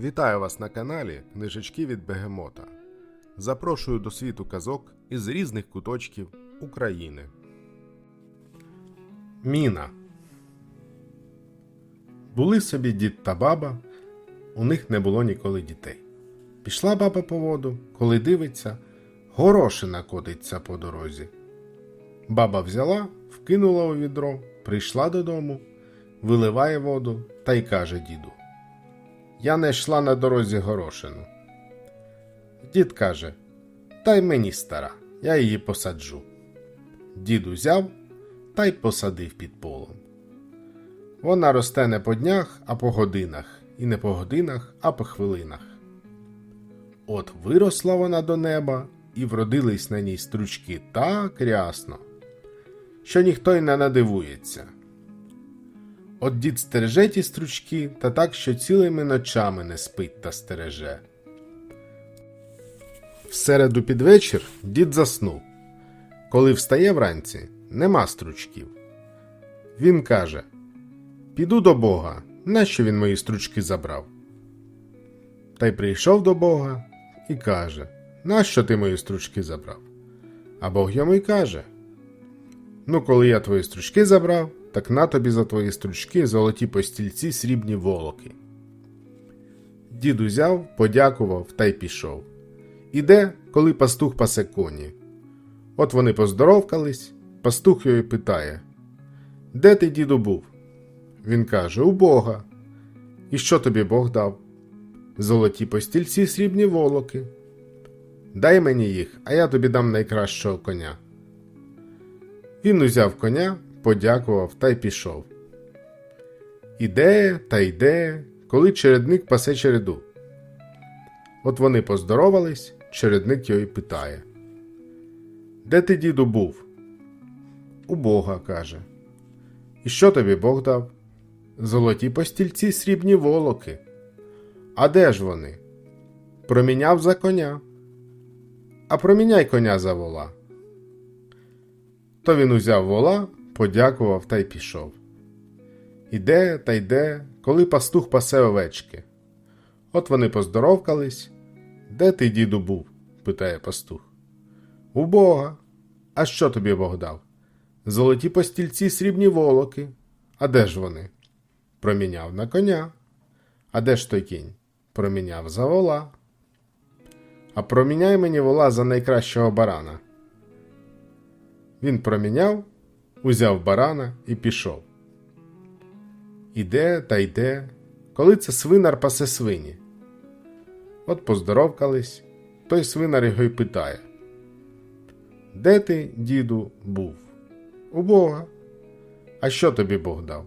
Вітаю вас на каналі Книжечки від Бегемота. Запрошую до світу казок із різних куточків України. Міна. Були собі дід та баба, у них не було ніколи дітей. Пішла баба по воду, коли дивиться, горошина котиться по дорозі. Баба взяла, вкинула у відро, прийшла додому, виливає воду та й каже діду. Я не йшла на дорозі горошину. Дід каже: Та й мені стара, я її посаджу. Дід узяв та й посадив під полом. Вона росте не по днях, а по годинах, і не по годинах, а по хвилинах. От виросла вона до неба, і вродились на ній стручки так рясно, що ніхто й не надивується. От дід стереже ті стручки та так, що цілими ночами не спить та стереже. В середу під вечір дід заснув. Коли встає вранці, нема стручків. Він каже: Піду до Бога, нащо він мої стручки забрав? Та й прийшов до Бога і каже: Нащо ти мої стручки забрав? А Бог йому й каже: Ну, коли я твої стручки забрав, так на тобі за твої стручки золоті постільці срібні волоки. Дід узяв, подякував та й пішов. Іде, коли пастух пасе коні. От вони поздоровкались, пастух його питає: Де ти, діду, був? Він каже: У Бога. І що тобі Бог дав? Золоті постільці срібні волоки. Дай мені їх, а я тобі дам найкращого коня. Він узяв коня, подякував та й пішов. Іде та йде, коли чередник пасе череду. От вони поздоровались, чередник його й питає. Де ти, діду, був? У Бога, каже. І що тобі Бог дав? Золоті постільці срібні волоки. А де ж вони? Проміняв за коня. А проміняй коня за вола. То він узяв вола, подякував та й пішов. Іде та йде, коли пастух пасе овечки. От вони поздоровкались. Де ти, діду, був? питає пастух. У Бога. А що тобі Бог дав? Золоті постільці срібні волоки. А де ж вони? Проміняв на коня. А де ж той кінь? Проміняв за вола. А проміняй мені вола за найкращого барана. Він проміняв, узяв барана і пішов. Іде та йде, коли це свинар пасе свині. От поздоровкались, той свинар його й питає: Де ти, діду, був? У Бога. А що тобі Бог дав?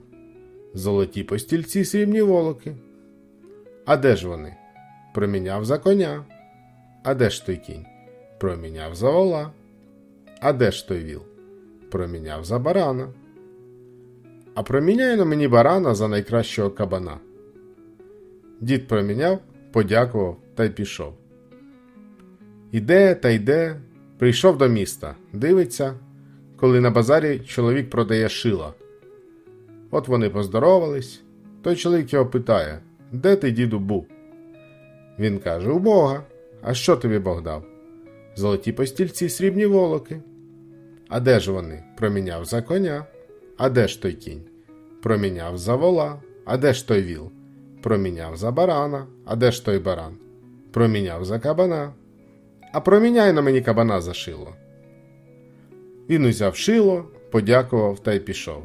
Золоті постільці срібні волоки. А де ж вони? Проміняв за коня. А де ж той кінь? Проміняв за вола. А де ж той віл? Проміняв за барана. А проміняй на мені барана за найкращого кабана. Дід проміняв, подякував та й пішов. Іде та йде, прийшов до міста, дивиться, коли на базарі чоловік продає шила. От вони поздоровались. Той чоловік його питає: Де ти, діду, був? Він каже: У Бога. А що тобі Бог дав? Золоті постільці срібні волоки. А де ж вони? Проміняв за коня. А де ж той кінь? Проміняв за вола. А де ж той віл? Проміняв за барана. А де ж той баран? Проміняв за кабана. А проміняй на мені кабана за шило. Він узяв шило, подякував та й пішов.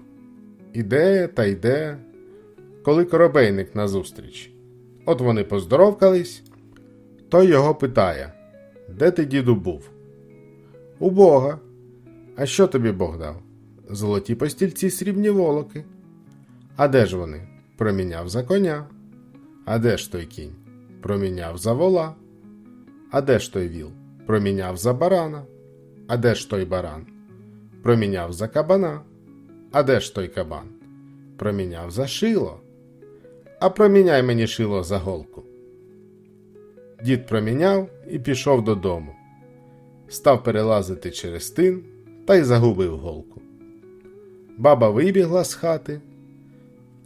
Іде та йде, коли коробейник назустріч. От вони поздоровкались, той його питає: Де ти, діду, був? У Бога. А що тобі Бог дав? Золоті постільці срібні волоки. А де ж вони? Проміняв за коня. А де ж той кінь? Проміняв за вола. А де ж той віл? Проміняв за барана. А де ж той баран? Проміняв за кабана. А де ж той кабан? Проміняв за шило. А проміняй мені шило за голку. Дід проміняв і пішов додому. Став перелазити через тин та й загубив голку. Баба вибігла з хати.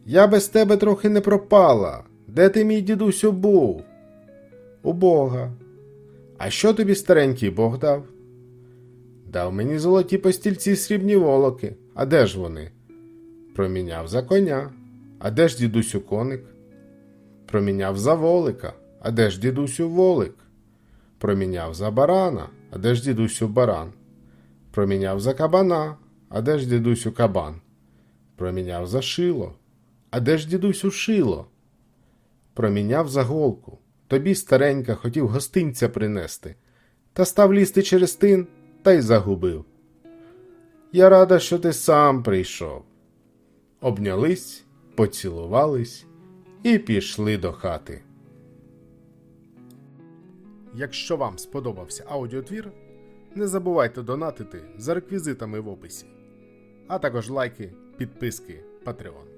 Я без тебе трохи не пропала. Де ти, мій дідусю, був? У Бога. А що тобі старенький Бог дав? Дав мені золоті постільці срібні волоки. А де ж вони? Проміняв за коня. А де ж дідусю коник? Проміняв за волика. А де ж дідусю волик? Проміняв за барана. А де ж дідусю баран? Проміняв за кабана. А де ж дідусю кабан? Проміняв за шило. А де ж дідусю шило? Проміняв за голку. Тобі, старенька, хотів гостинця принести, та став лізти через тин та й загубив. Я рада, що ти сам прийшов. Обнялись, поцілувались і пішли до хати. Якщо вам сподобався аудіотвір, не забувайте донатити за реквізитами в описі, а також лайки, підписки, Patreon.